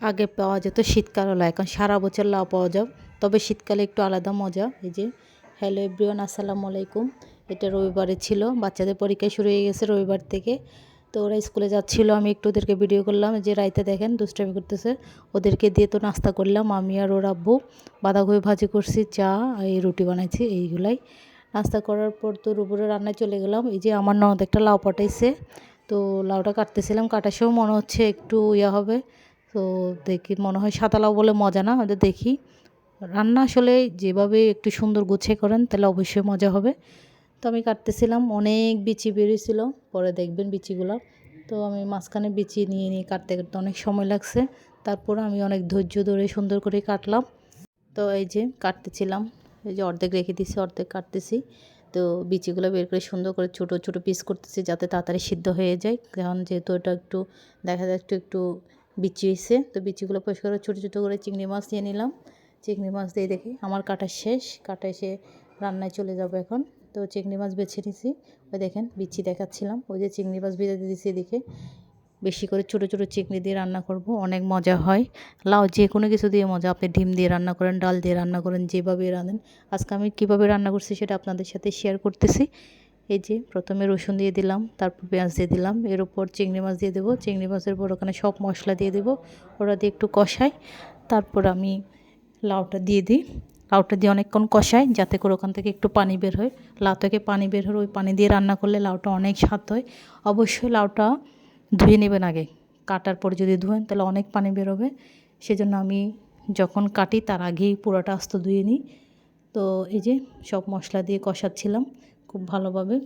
আগে পাওয়া যেত শীতকালে লাউ এখন সারা বছর লাউ পাওয়া যায় তবে শীতকালে একটু আলাদা মজা, এই যে হ্যালো এভরিওয়ান আসসালামু আলাইকুম। এটা রবিবারে ছিল, বাচ্চাদের পরীক্ষা শুরু হয়ে গেছে রবিবার থেকে। তো ওরা স্কুলে যাচ্ছিল, আমি একটু ওদেরকে ভিডিও করলাম, যে, রাইতে দেখেন, দুষ্টামি করতেছে। ওদেরকে দিয়ে তো নাস্তা করলাম, আমি আর ওর আব্বু। বাঁধাকপি ভাজি করছি, চা, এই রুটি বানাইছি, এইগুলাই। নাস্তা করার পর তো উপরে রান্নায় চলে গেলাম। এই যে, আমার ননদ একটা লাউ পাঠাইছে। তো লাউটা কাটতেছিলাম, কাটার সময় মনে হচ্ছে একটু ইয়া হবে। তো দেখি মনে হয় সাদা বলে মজা না, হয়তো দেখি। রান্না আসলে যেভাবে একটু সুন্দর গুছিয়ে করেন, তাহলে অবশ্যই মজা হবে। তো আমি কাটতেছিলাম, অনেক বিচি বেরিয়েছিল, পরে দেখবেন বিচিগুলো। তো আমি মাঝখানে বিচি নিয়ে নিয়ে কাটতে কাটতে অনেক সময় লাগছে। তারপর আমি অনেক ধৈর্য ধরে সুন্দর করে কাটলাম। তো এই যে কাটতেছিলাম, এই যে অর্ধেক রেখে দিছি অর্ধেক কাটতেছি। তো বিচিগুলো বের করে সুন্দর করে ছোট ছোট পিস করতেছি যাতে তাড়াতাড়ি সিদ্ধ হয়ে যায়। কারণ যেহেতু এটা একটু, দেখা যায় একটু একটু বিচি হয়েছে। তো বিচিগুলো পরিষ্কার করে ছোটো ছোটো করে চিংড়ি মাছ দিয়ে নিলাম। চিংড়ি মাছ দিয়ে দেখি আমার কাটা শেষ। কাটা এসে রান্নায় চলে যাব এখন। তো চিংড়ি মাছ বেছে নিছি। ওই দেখেন, বিচি দেখাচ্ছিলাম। ওই যে চিংড়ি মাছ দিয়ে দিয়েছি এদিকে। বেশি করে ছোটো ছোটো চিংড়ি দিয়ে রান্না করব। অনেক মজা হয়। লাউ যে কোনো কিছু দিয়ে মজা। আপনি ডিম দিয়ে রান্না করেন, ডাল দিয়ে রান্না করেন যেভাবে রাঁধেন। আজকে আমি কীভাবে রান্না করছি সেটা আপনাদের সাথে শেয়ার করতেছি। এই যে প্রথমে রসুন দিয়ে দিলাম, তারপর পেঁয়াজ দিয়ে দিলাম, এর উপর চিংড়ি মাছ দিয়ে দেবো। চিংড়ি মাছের পর ওখানে সব মশলা দিয়ে দেবো, ওরা দিয়ে একটু কষাই তারপর আমি লাউটা দিয়ে দিই। লাউটা দিয়ে অনেকক্ষণ কষাই যাতে করে ওখান থেকে একটু পানি বের হয়। লাউ থেকে পানি বের হয় ওই পানি দিয়ে রান্না করলে লাউটা অনেক স্বাদ হয়। অবশ্যই লাউটা ধুয়ে নেবেন আগে। কাটার পর যদি ধুয়েন, তাহলে অনেক পানি বেরোবে সেজন্য আমি যখন কাটি, তার আগেই পুরোটা আস্ত ধুয়ে নিই। তো এই যে সব মশলা দিয়ে কষাচ্ছিলাম। খুব ভালোভাবে।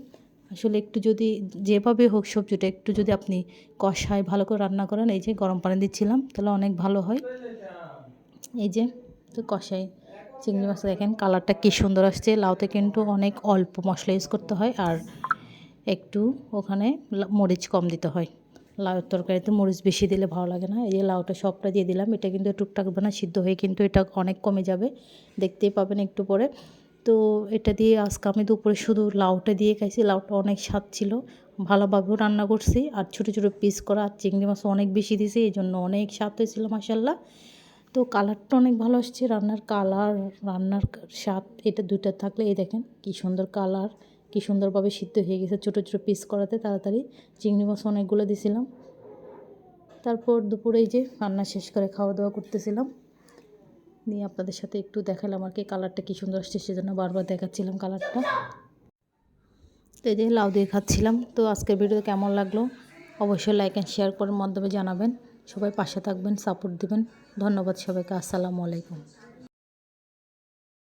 আসলে একটু যদি যেভাবে হোক সবজিটা একটু যদি আপনি কষায় ভালো করে রান্না করেন, এই যে গরম পানি দিচ্ছিলাম, তাহলে অনেক ভালো হয়। এই যে, তো কষাই চিংড়ি মাছ, দেখেন কালারটা কী সুন্দর আসছে। লাউতে কিন্তু অনেক অল্প মশলা ইউজ করতে হয়, আর একটু ওখানে মরিচ কম দিতে হয়। লাউয়ের তরকারিতে মরিচ বেশি দিলে ভালো লাগে না। এই যে লাউটা সবটা দিয়ে দিলাম, এটা কিন্তু টুকটাক না সিদ্ধ হয়ে কিন্তু এটা অনেক কমে যাবে। দেখতেই পাবেন একটু পরে। তো এটা দিয়ে আজকে আমি দুপুরে শুধু লাউটা দিয়ে খাইছি, লাউটা অনেক স্বাদ ছিল। ভালোভাবেও রান্না করছি, আর ছোটো ছোটো পিস করা আর চিংড়ি মাছ অনেক বেশি দিয়েছি এই জন্য অনেক স্বাদ হয়েছিল মাসাল্লাহ তো কালারটা অনেক ভালো আসছে, রান্নার কালার, রান্নার স্বাদ, এটা দুইটা থাকলে, এই দেখেন কী সুন্দর কালার, কী সুন্দরভাবে সিদ্ধ হয়ে গেছে ছোটো ছোটো পিস করাতে, তাড়াতাড়ি চিংড়ি মাছ অনেকগুলো দিছিলাম। তারপর দুপুরে যে রান্না শেষ করে খাওয়া দাওয়া করতেছিলাম। নিয়ে আপনাদের সাথে একটু দেখালাম আর কি কালারটা কী সুন্দর আসছে, সেজন্য বারবার দেখাচ্ছিলাম কালারটা। তো এই যে লাউ দিয়ে খাচ্ছিলাম, তো আজকের ভিডিও কেমন লাগল অবশ্যই লাইক অ্যান্ড শেয়ার করার মাধ্যমে জানাবেন। সবাই পাশে থাকবেন সাপোর্ট দিবেন। ধন্যবাদ সবাইকে, আসসালামু আলাইকুম।